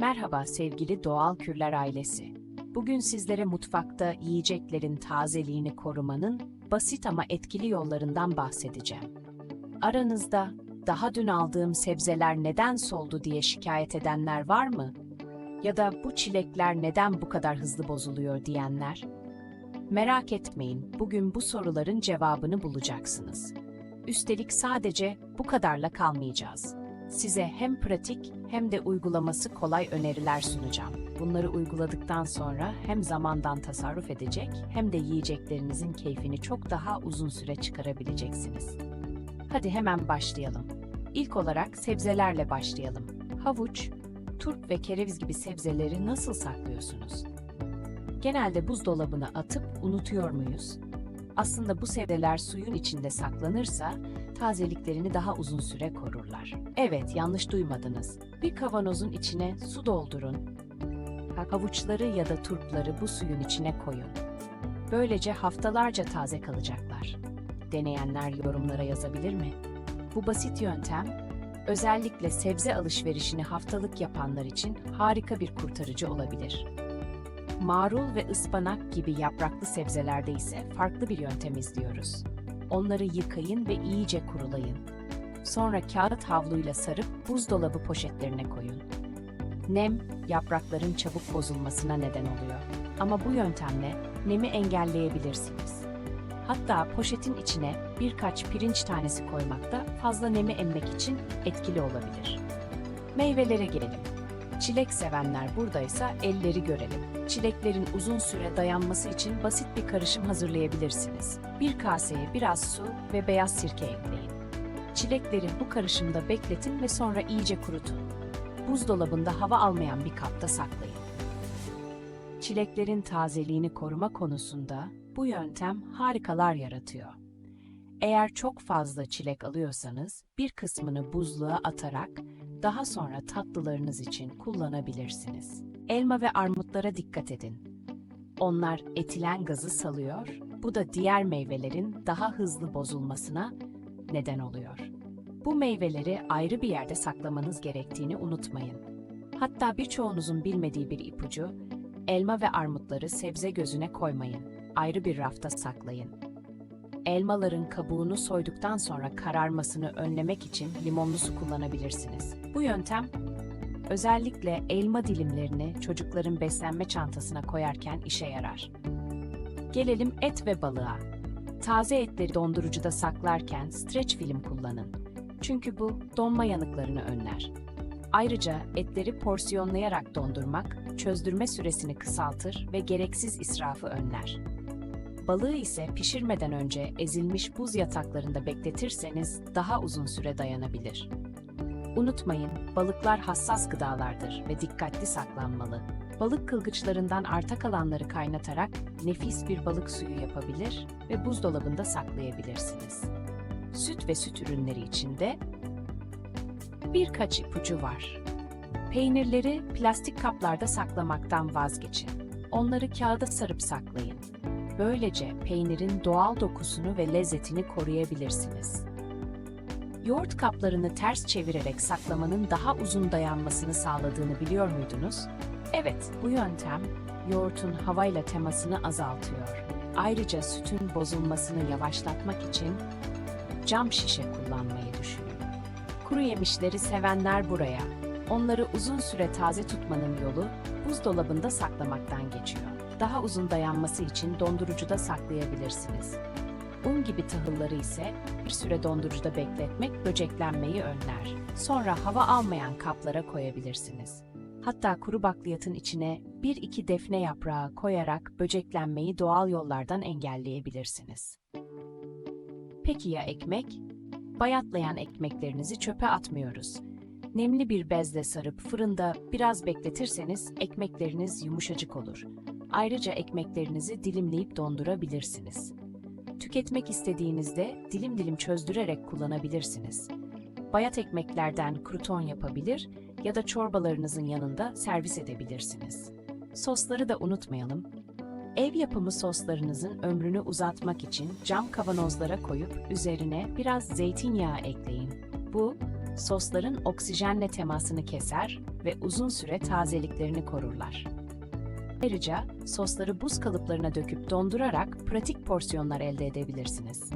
Merhaba sevgili Doğal Kürler ailesi. Bugün sizlere mutfakta yiyeceklerin tazeliğini korumanın basit ama etkili yollarından bahsedeceğim. Aranızda daha dün aldığım sebzeler neden soldu diye şikayet edenler var mı? Ya da bu çilekler neden bu kadar hızlı bozuluyor diyenler? Merak etmeyin, bugün bu soruların cevabını bulacaksınız. Üstelik sadece bu kadarla kalmayacağız. Size hem pratik hem de uygulaması kolay öneriler sunacağım. Bunları uyguladıktan sonra hem zamandan tasarruf edecek hem de yiyeceklerinizin keyfini çok daha uzun süre çıkarabileceksiniz. Hadi hemen başlayalım. İlk olarak sebzelerle başlayalım. Havuç, turp ve kereviz gibi sebzeleri nasıl saklıyorsunuz? Genelde buzdolabına atıp unutuyor muyuz? Aslında bu sebzeler suyun içinde saklanırsa tazeliklerini daha uzun süre korurlar. Evet, yanlış duymadınız. Bir kavanozun içine su doldurun. Havuçları ya da turpları bu suyun içine koyun. Böylece haftalarca taze kalacaklar. Deneyenler yorumlara yazabilir mi? Bu basit yöntem, özellikle sebze alışverişini haftalık yapanlar için harika bir kurtarıcı olabilir. Marul ve ıspanak gibi yapraklı sebzelerde ise farklı bir yöntem izliyoruz. Onları yıkayın ve iyice kurulayın. Sonra kağıt havluyla sarıp buzdolabı poşetlerine koyun. Nem, yaprakların çabuk bozulmasına neden oluyor. Ama bu yöntemle nemi engelleyebilirsiniz. Hatta poşetin içine birkaç pirinç tanesi koymak da fazla nemi emmek için etkili olabilir. Meyvelere gelelim. Çilek sevenler buradaysa elleri görelim. Çileklerin uzun süre dayanması için basit bir karışım hazırlayabilirsiniz. Bir kaseye biraz su ve beyaz sirke ekleyin. Çilekleri bu karışımda bekletin ve sonra iyice kurutun. Buzdolabında hava almayan bir kapta saklayın. Çileklerin tazeliğini koruma konusunda bu yöntem harikalar yaratıyor. Eğer çok fazla çilek alıyorsanız bir kısmını buzluğa atarak daha sonra tatlılarınız için kullanabilirsiniz. Elma ve armutlara dikkat edin. Onlar etilen gazı salıyor, bu da diğer meyvelerin daha hızlı bozulmasına neden oluyor. Bu meyveleri ayrı bir yerde saklamanız gerektiğini unutmayın. Hatta birçoğunuzun bilmediği bir ipucu, elma ve armutları sebze gözüne koymayın. Ayrı bir rafta saklayın. Elmaların kabuğunu soyduktan sonra kararmasını önlemek için limonlu su kullanabilirsiniz. Bu yöntem özellikle elma dilimlerini çocukların beslenme çantasına koyarken işe yarar. Gelelim et ve balığa. Taze etleri dondurucuda saklarken streç film kullanın. Çünkü bu donma yanıklarını önler. Ayrıca etleri porsiyonlayarak dondurmak çözdürme süresini kısaltır ve gereksiz israfı önler. Balığı ise pişirmeden önce ezilmiş buz yataklarında bekletirseniz daha uzun süre dayanabilir. Unutmayın, balıklar hassas gıdalardır ve dikkatli saklanmalı. Balık kılgıçlarından arta kalanları kaynatarak nefis bir balık suyu yapabilir ve buzdolabında saklayabilirsiniz. Süt ve süt ürünleri için de birkaç ipucu var. Peynirleri plastik kaplarda saklamaktan vazgeçin. Onları kağıda sarıp saklayın. Böylece peynirin doğal dokusunu ve lezzetini koruyabilirsiniz. Yoğurt kaplarını ters çevirerek saklamanın daha uzun dayanmasını sağladığını biliyor muydunuz? Evet, bu yöntem yoğurtun havayla temasını azaltıyor. Ayrıca sütün bozulmasını yavaşlatmak için cam şişe kullanmayı düşünün. Kuru yemişleri sevenler buraya. Onları uzun süre taze tutmanın yolu buzdolabında saklamaktan geçiyor. Daha uzun dayanması için dondurucuda saklayabilirsiniz. Un gibi tahılları ise bir süre dondurucuda bekletmek böceklenmeyi önler. Sonra hava almayan kaplara koyabilirsiniz. Hatta kuru bakliyatın içine bir iki defne yaprağı koyarak böceklenmeyi doğal yollardan engelleyebilirsiniz. Peki ya ekmek? Bayatlayan ekmeklerinizi çöpe atmıyoruz. Nemli bir bezle sarıp fırında biraz bekletirseniz ekmekleriniz yumuşacık olur. Ayrıca ekmeklerinizi dilimleyip dondurabilirsiniz. Tüketmek istediğinizde dilim dilim çözdürerek kullanabilirsiniz. Bayat ekmeklerden kruton yapabilir ya da çorbalarınızın yanında servis edebilirsiniz. Sosları da unutmayalım. Ev yapımı soslarınızın ömrünü uzatmak için cam kavanozlara koyup üzerine biraz zeytinyağı ekleyin. Bu sosların oksijenle temasını keser ve uzun süre tazeliklerini korurlar. Ayrıca sosları buz kalıplarına döküp dondurarak pratik porsiyonlar elde edebilirsiniz.